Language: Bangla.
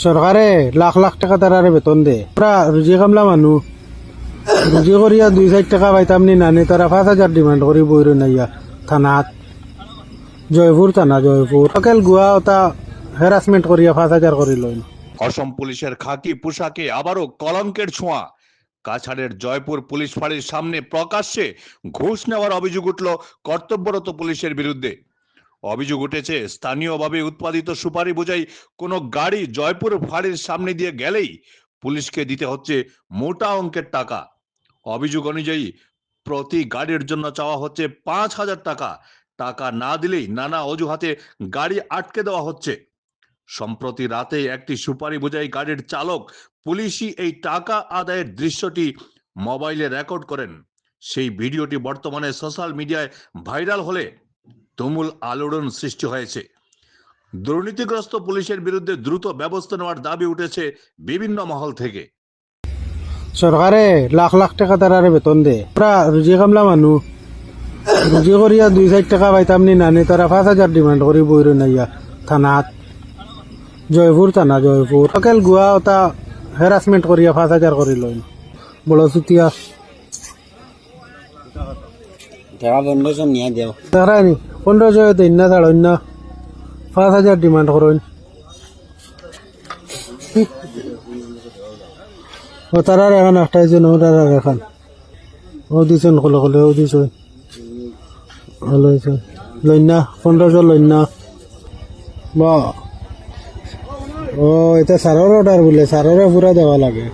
চৰকাৰে লাখ লাখ টাকা তাৰাৰে বেতন দে। পুৰা ৰুজি কামলা মানুহ। ৰুজি কৰিয়া দুই চাৰি টকা পাইতাম নি নানি তাৰা পাঁচ হাজার ডিমাণ্ড কৰি বহি ৰৈ নাইয়া থানাত। জয়পুৰ থানা জয়পুৰ। অকেল গোৱা এটা হেৰাচমেণ্ট কৰিয়া পাঁচ হাজাৰ কৰি লয়। অসম পুলিশের খাকি পোশাকে আবারও কলঙ্কের ছোঁয়া। কাছাড়ের জয়পুর পুলিশ ফাঁড়ির সামনে প্রকাশ্যে ঘুষ নেওয়ার অভিযোগ উঠল কর্তব্যরত পুলিশের বিরুদ্ধে। অভিযোগ উঠেছে, স্থানীয়ভাবে উৎপাদিত সুপারি বোঝাই কোনো গাড়ি জয়পুর ফাঁড়ির সামনে দিয়ে গেলেই পুলিশকে দিতে হচ্ছে মোটা অঙ্কের টাকা। অভিযোগ অনুযায়ী প্রতি গাড়ির জন্য চাওয়া হচ্ছে পাঁচ হাজার টাকা। টাকা না দিলেই নানা অজুহাতে গাড়ি আটকে দেওয়া হচ্ছে। সম্প্রতি রাতে একটি সুপারি বোঝাই গাড়ির চালক পুলিশই এই টাকা আদায়ের দৃশ্যটি মোবাইলে রেকর্ড করেন। সেই ভিডিওটি বর্তমানে সোশ্যাল মিডিয়ায় ভাইরাল হলে তুমুল আলোড়ন সৃষ্টি হয়েছে। দুর্নীতিগ্রস্ত পুলিশের বিরুদ্ধে দ্রুত ব্যবস্থা নেওয়ার দাবি উঠেছে বিভিন্ন মহল থেকে। চৰকাৰে লাখ লাখ টাকা তাৰাৰে বেতন দে। পুৰা ৰুজি কামলা মানুহ। ৰুজি কৰিয়া দুই চাৰি টকা পাইতাম নি নানি তাৰা পাঁচ হাজাৰ ডিমাণ্ড কৰি বহি ৰৈ নাইয়া থানাত। জয়পুৰ থানা জয়পুৰ। অকেল গোৱা এটা হেৰাচমেণ্ট কৰিয়া পাঁচ হাজাৰ কৰি লয়। বড় চুতীয়া টাকা পনেরোশো নিয়ে দেব নি। পোন্ধৰশ দিন না ছাড় না পাঁচ হাজার ডিমান্ড করেন। ও তারার এখন একটা জন, ও তারার এখন। ও দিছেন কলে কলে, ও দিছেন লইছেন লইনা পনেরোশো লইনা। বা, ও এটা সারর অর্ডার বলে সাররে পুরা দেওয়া লাগে।